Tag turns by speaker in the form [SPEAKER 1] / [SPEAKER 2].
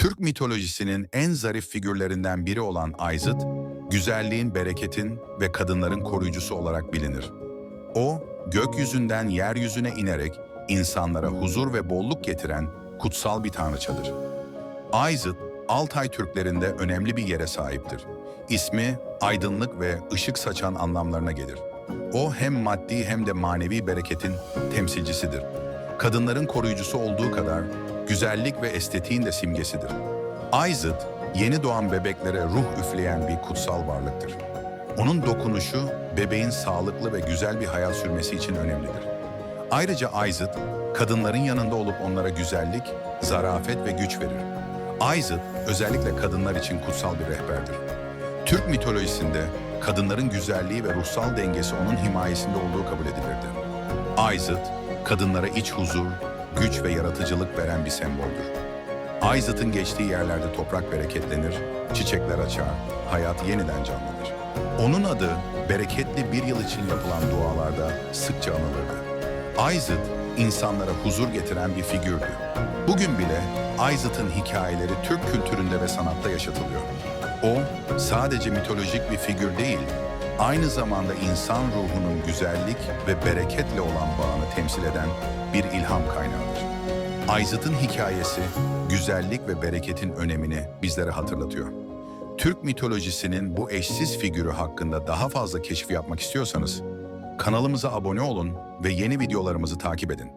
[SPEAKER 1] Türk mitolojisinin en zarif figürlerinden biri olan Ayzıt, güzelliğin, bereketin ve kadınların koruyucusu olarak bilinir. O, gökyüzünden yeryüzüne inerek insanlara huzur ve bolluk getiren kutsal bir tanrıçadır. Ayzıt, Altay Türklerinde önemli bir yere sahiptir. İsmi, aydınlık ve ışık saçan anlamlarına gelir. O hem maddi hem de manevi bereketin temsilcisidir. Kadınların koruyucusu olduğu kadar güzellik ve estetiğin de simgesidir. Ayzıt, yeni doğan bebeklere ruh üfleyen bir kutsal varlıktır. Onun dokunuşu, bebeğin sağlıklı ve güzel bir hayat sürmesi için önemlidir. Ayrıca Ayzıt, kadınların yanında olup onlara güzellik, zarafet ve güç verir. Ayzıt, özellikle kadınlar için kutsal bir rehberdir. Türk mitolojisinde kadınların güzelliği ve ruhsal dengesi onun himayesinde olduğu kabul edilirdi. Ayzıt, kadınlara iç huzur, güç ve yaratıcılık veren bir semboldür. Ayzıt'ın geçtiği yerlerde toprak bereketlenir, çiçekler açar, hayat yeniden canlanır. Onun adı bereketli bir yıl için yapılan dualarda sıkça anılırdı. Ayzıt, insanlara huzur getiren bir figürdü. Bugün bile Ayzıt'ın hikayeleri Türk kültüründe ve sanatta yaşatılıyor. O, sadece mitolojik bir figür değil, aynı zamanda insan ruhunun güzellik ve bereketle olan bağını temsil eden bir ilham kaynağıdır. Ayzıt'ın hikayesi, güzellik ve bereketin önemini bizlere hatırlatıyor. Türk mitolojisinin bu eşsiz figürü hakkında daha fazla keşif yapmak istiyorsanız, kanalımıza abone olun ve yeni videolarımızı takip edin.